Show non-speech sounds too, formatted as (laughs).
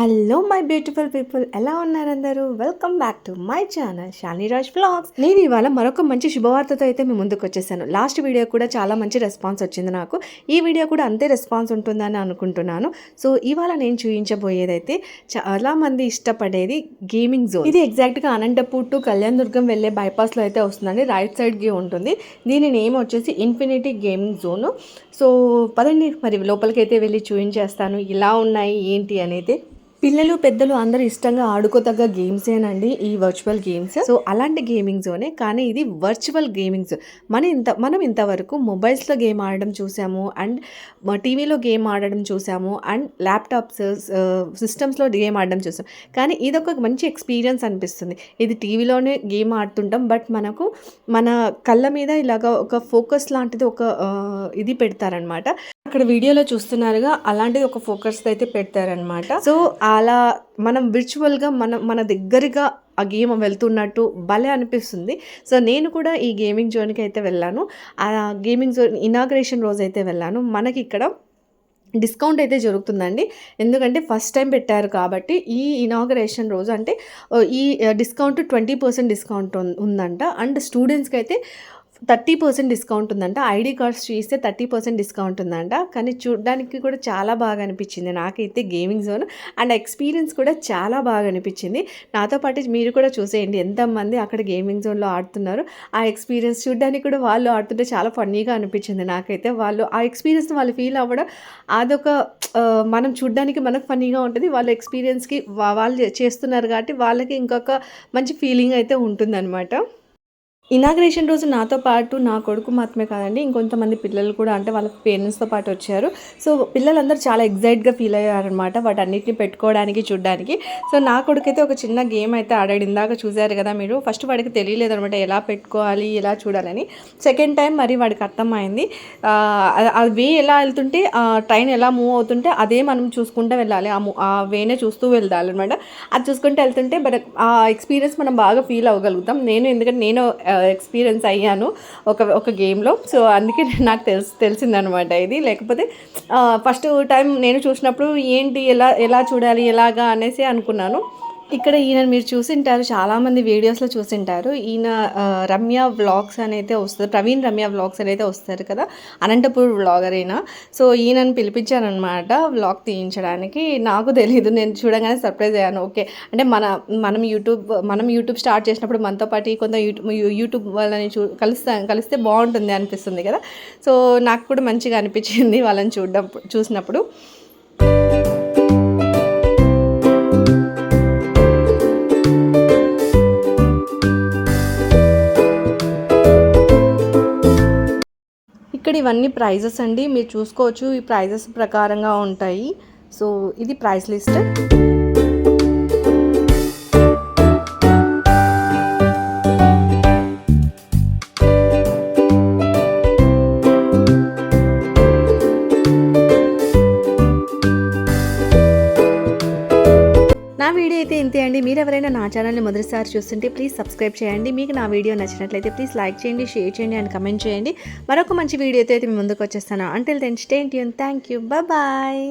Hello my beautiful people ఎలా ఉన్నారు అందరూ? Welcome back to my channel Shani Raj blogs నేను ఇవాళ మరొక మంచి శుభవార్తతో అయితే మేము ముందుకు వచ్చేసాను. లాస్ట్ వీడియో కూడా చాలా మంచి రెస్పాన్స్ వచ్చింది నాకు. ఈ వీడియో కూడా అంతే రెస్పాన్స్ ఉంటుందని అనుకుంటున్నాను. సో ఇవాళ నేను చూపించబోయేదైతే చాలా మంది ఇష్టపడేది గేమింగ్ జోన్ ఇది ఎగ్జాక్ట్గా అనంతపూర్ టు కళ్యాణ్ దుర్గం వెళ్ళే బైపాస్లో అయితే వస్తుందండి. రైట్ సైడ్కి ఉంటుంది. దీని నేమ్ వచ్చేసి ఇన్ఫినిటీ గేమింగ్ జోన్ సో పదండి మరి లోపలికి అయితే వెళ్ళి చూపించేస్తాను ఇలా ఉన్నాయి ఏంటి అనేది. పిల్లలు పెద్దలు అందరూ ఇష్టంగా ఆడుకోదగ్గ గేమ్సేనండి ఈ వర్చువల్ గేమ్స్ సో అలాంటి గేమింగ్ జోనే కానీ ఇది వర్చువల్ గేమింగ్స్ మన ఇంత మనం ఇంతవరకు మొబైల్స్లో గేమ్ ఆడడం చూసాము అండ్ టీవీలో గేమ్ ఆడడం చూసాము అండ్ ల్యాప్టాప్స్ సిస్టమ్స్లో గేమ్ ఆడడం చూసాం. కానీ ఇది ఒక మంచి ఎక్స్పీరియన్స్ అనిపిస్తుంది. ఇది టీవీలోనే గేమ్ ఆడుతుంటాం బట్ మనకు మన కళ్ళ మీద ఇలాగ ఒక ఫోకస్ లాంటిది ఒక ఇది పెడతారనమాట అక్కడ వీడియోలో చూస్తున్నారుగా అలాంటిది ఒక ఫోకస్ అయితే పెడతారనమాట సో అలా మనం విర్చువల్గా మన మన దగ్గరగా ఆ గేమ్ వెళ్తున్నట్టు భలే అనిపిస్తుంది. సో నేను కూడా ఈ గేమింగ్ జోన్కి అయితే వెళ్ళాను. ఆ గేమింగ్ జోన్ ఇనాగ్రేషన్ రోజు అయితే వెళ్ళాను. మనకి ఇక్కడ డిస్కౌంట్ అయితే జరుగుతుందండి. ఎందుకంటే ఫస్ట్ టైం పెట్టారు కాబట్టి ఈ ఇనాగరేషన్ రోజు అంటే ఈ డిస్కౌంట్ ట్వంటీ పర్సెంట్ డిస్కౌంట్ ఉందంట. అండ్ స్టూడెంట్స్కి అయితే థర్టీ పర్సెంట్ డిస్కౌంట్ ఉందంట. ఐడి కార్డ్స్ చూస్తే థర్టీ పర్సెంట్ డిస్కౌంట్ ఉందంట. కానీ చూడడానికి కూడా చాలా బాగా అనిపించింది. నాకైతే గేమింగ్ జోన్ అండ్ ఎక్స్పీరియన్స్ కూడా చాలా బాగా అనిపించింది. నాతో పాటు మీరు కూడా చూసేయండి. ఎంతమంది అక్కడ గేమింగ్ జోన్లో ఆడుతున్నారు. ఆ ఎక్స్పీరియన్స్ చూడడానికి కూడా వాళ్ళు ఆడుతుంటే చాలా ఫన్నీగా అనిపించింది నాకైతే. వాళ్ళు ఆ ఎక్స్పీరియన్స్ వాళ్ళు ఫీల్ అవ్వడం అదొక మనం చూడడానికి మనకు ఫన్నీగా ఉంటుంది. వాళ్ళ ఎక్స్పీరియన్స్కి వాళ్ళు చేస్తున్నారు కాబట్టి వాళ్ళకి ఇంకొక మంచి ఫీలింగ్ అయితే ఉంటుందన్నమాట. ఇనాగ్రేషన్ రోజు నాతో పాటు నా కొడుకు మాత్రమే కాదండి ఇంకొంతమంది పిల్లలు కూడా అంటే వాళ్ళ పేరెంట్స్తో పాటు వచ్చారు. సో పిల్లలందరూ చాలా ఎగ్జైట్గా ఫీల్ అయ్యారనమాట వాటన్నిటిని పెట్టుకోవడానికి చూడడానికి. సో నా కొడుకు అయితే ఒక చిన్న గేమ్ అయితే ఆడాడు. ఇందాక చూశారు కదా మీరు ఫస్ట్ వాడికి తెలియలేదు అనమాట ఎలా పెట్టుకోవాలి ఎలా చూడాలని. సెకండ్ టైం మరి వాడికి అర్థమైంది. ఆ, వే ఎలా వెళ్తుంటే ఆ ట్రైన్ ఎలా మూవ్ అవుతుంటే అదే మనం చూసుకుంటూ వెళ్ళాలి. ఆ ఆ వేనే చూస్తూ వెళ్ళాలి అనమాట అది చూసుకుంటూ వెళ్తుంటే బట్ ఆ ఎక్స్పీరియన్స్ మనం బాగా ఫీల్ అవ్వగలుగుతాం. నేను ఎందుకంటే నేను ఎక్స్పీరియన్స్ అయ్యాను ఒక ఒక గేమ్లో సో అందుకే (laughs) నాకు తెలిసి తెలిసిందనమాట ఇది. లేకపోతే ఫస్ట్ టైం నేను చూసినప్పుడు ఏంటి ఎలా ఎలా చూడాలి ఎలాగా అనేసి అనుకున్నాను. ఇక్కడ ఈయన మీరు చూసింటారు చాలామంది వీడియోస్లో చూసింటారు. ఈయన రమ్య వ్లాగ్స్ అని అయితే ప్రవీణ్ రమ్య వ్లాగ్స్ అనైతే వస్తారు కదా అనంతపూర్ వ్లాగర్ ఈయన. సో ఈయనను పిలిపించానమాట వ్లాగ్ తీయించడానికి. నాకు తెలియదు నేను చూడగానే సర్ప్రైజ్ అయ్యాను. ఓకే అంటే మన మనం యూట్యూబ్ మనం యూట్యూబ్ స్టార్ట్ చేసినప్పుడు మనతో పాటు కొంత యూట్యూబ్ యూట్యూబ్ వాళ్ళని చూ కలుస్తా కలిస్తే బాగుంటుంది అనిపిస్తుంది కదా. సో నాకు కూడా మంచిగా అనిపించింది వాళ్ళని చూడడం చూసినప్పుడు. ఇక్కడ ఇవన్నీ ప్రైజెస్ అండి. మీరు చూసుకోవచ్చు. ఈ ప్రైజెస్ ప్రకారంగా ఉంటాయి. సో ఇది ప్రైస్ లిస్ట్. వీడియో అయితే ఇంతే అండి. మీరు ఎవరైనా నా ఛానల్ని మొదటిసారి చూస్తుంటే ప్లీజ్ సబ్స్క్రైబ్ చేయండి. మీకు నా వీడియో నచ్చినట్లయితే ప్లీజ్ లైక్ చేయండి షేర్ చేయండి అండ్ కమెంట్ చేయండి. మరొక మంచి వీడియోతో అయితే మీ ముందుకు వచ్చేస్తాను. అంటిల్ దెన్ స్టే యూన్ థ్యాంక్ యూ బాయ్